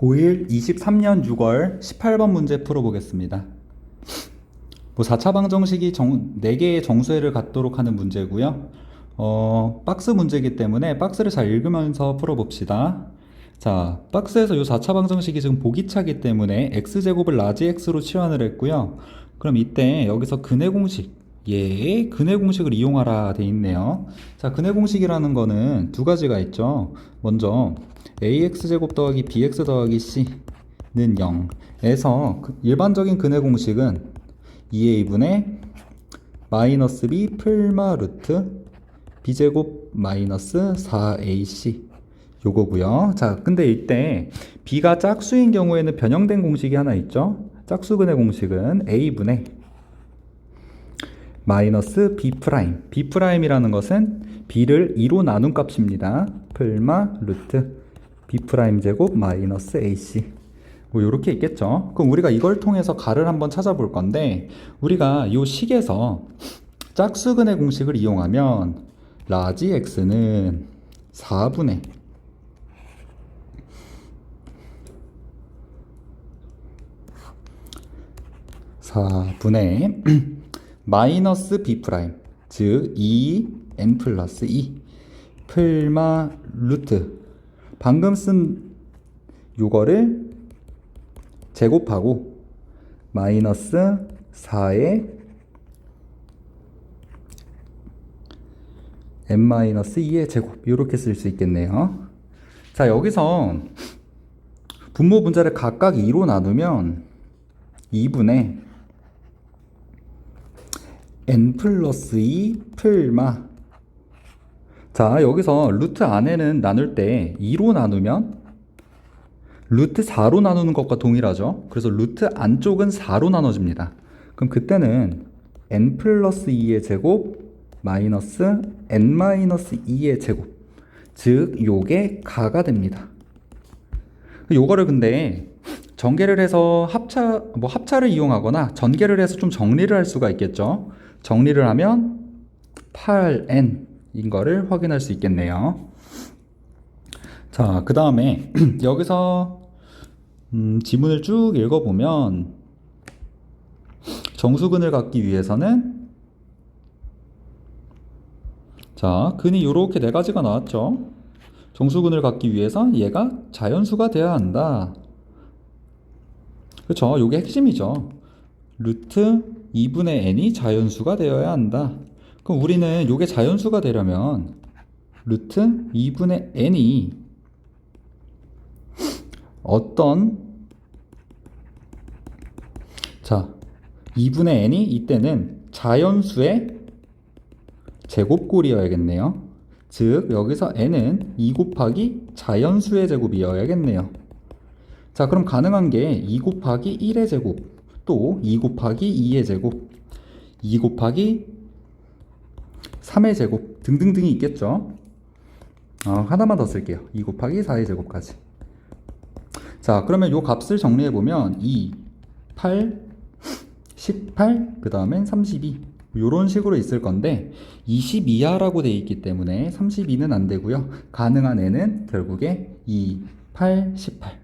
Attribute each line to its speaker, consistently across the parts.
Speaker 1: 고1 23년 6월 18번 문제 풀어보겠습니다. 뭐 4차 방정식이 정, 4개의 정수회를 갖도록 하는 문제고요. 어, 박스 문제이기 때문에 박스를 잘 읽으면서 풀어봅시다. 자, 박스에서 이 4차 방정식이 지금 보기차기 때문에 x제곱을 라지 x로 치환을 했고요. 그럼 이때 여기서 근해 공식, 예, 근해 공식을 이용하라 돼 있네요. 자, 근해 공식이라는 거는 두 가지가 있죠. 먼저 ax제곱 더하기 bx 더하기 c는 0에서 그 일반적인 근해 공식은 2a분의 마이너스 b 풀마 루트 b제곱 마이너스 4ac 요거고요. 자, 근데 이때 b가 짝수인 경우에는 변형된 공식이 하나 있죠. 짝수근의 공식은 a분의 마이너스 b 프라임. b 프라임이라는 것은 b를 2로 나눈 값입니다. 풀마 루트 b 프라임 제곱 마이너스 ac. 뭐 이렇게 있겠죠. 그럼 우리가 이걸 통해서 가를 한번 찾아볼 건데 우리가 이 식에서 짝수근의 공식을 이용하면 라지 x는 4분의 사분의 마이너스 b 프라임 즉 2n 플러스 2 풀마 루트 방금 쓴 요거를 제곱하고 마이너스 4의 n-2의 제곱 이렇게 쓸 수 있겠네요. 자 여기서 분모 분자를 각각 2로 나누면 2분의 n 플러스 2 풀마 자 여기서 루트 안에는 나눌 때 2로 나누면 루트 4로 나누는 것과 동일하죠. 그래서 루트 안쪽은 4로 나눠집니다. 그럼 그때는 n 플러스 2의 제곱 마이너스 n 마이너스 2의 제곱 즉 요게 가가 됩니다. 요거를 근데 전개를 해서 합차 뭐 합차를 이용하거나 전개를 해서 좀 정리를 할 수가 있겠죠. 정리를 하면 8n 인 거를 확인할 수 있겠네요. 자, 그 다음에 여기서 음, 지문을 쭉 읽어보면 정수근을 갖기 위해서는 자, 근이 이렇게 네 가지가 나왔죠. 정수근을 갖기 위해선 얘가 자연수가 돼야 한다. 그렇죠. 요게 핵심이죠. 루트 2분의 n이 자연수가 되어야 한다. 그럼 우리는 요게 자연수가 되려면 루트 2분의 n이 어떤 자 2분의 n이 이때는 자연수의 제곱꼴이어야겠네요. 즉 여기서 n은 2 곱하기 자연수의 제곱이어야겠네요. 자 그럼 가능한 게 2 곱하기 1의 제곱 또 2 곱하기 2의 제곱 2 곱하기 3의 제곱 등등등이 있겠죠. 어, 하나만 더 쓸게요. 2 곱하기 4의 제곱까지. 자 그러면 요 값을 정리해 보면 2, 8, 18, 그 다음엔 32 이런 식으로 있을 건데 20 이하라고 되어 있기 때문에 32는 안 되고요. 가능한 애는 결국에 2, 8, 18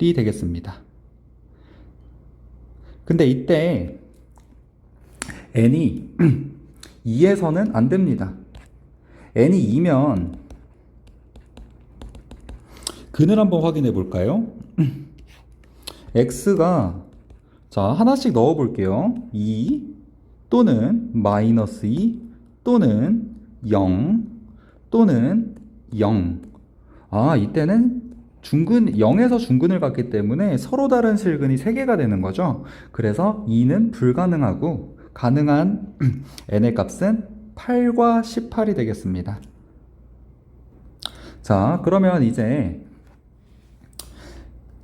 Speaker 1: 이 되겠습니다. 근데 이때 n이 2에서는 안 됩니다. n이 2면 근을 한번 확인해 볼까요? x가 자 하나씩 넣어 볼게요 2 또는 마이너스 2 또는 0 또는 0 아 이때는 중근 0에서 중근을 갖기 때문에 서로 다른 실근이 3개가 되는 거죠 그래서 2는 불가능하고 가능한 n의 값은 8과 18이 되겠습니다 자 그러면 이제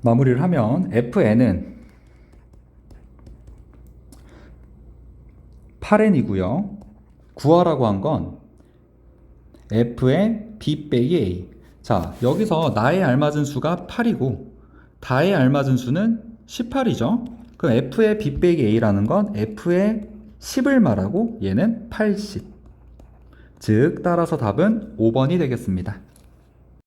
Speaker 1: 마무리를 하면 fn은 8n이고요. 구하라고 한 건 f의 b 빼기 a. 자, 여기서 나에 알맞은 수가 8이고 다에 알맞은 수는 18이죠. 그럼 f의 b 빼기 a라는 건 f의 10을 말하고 얘는 80. 즉 따라서 답은 5번이 되겠습니다.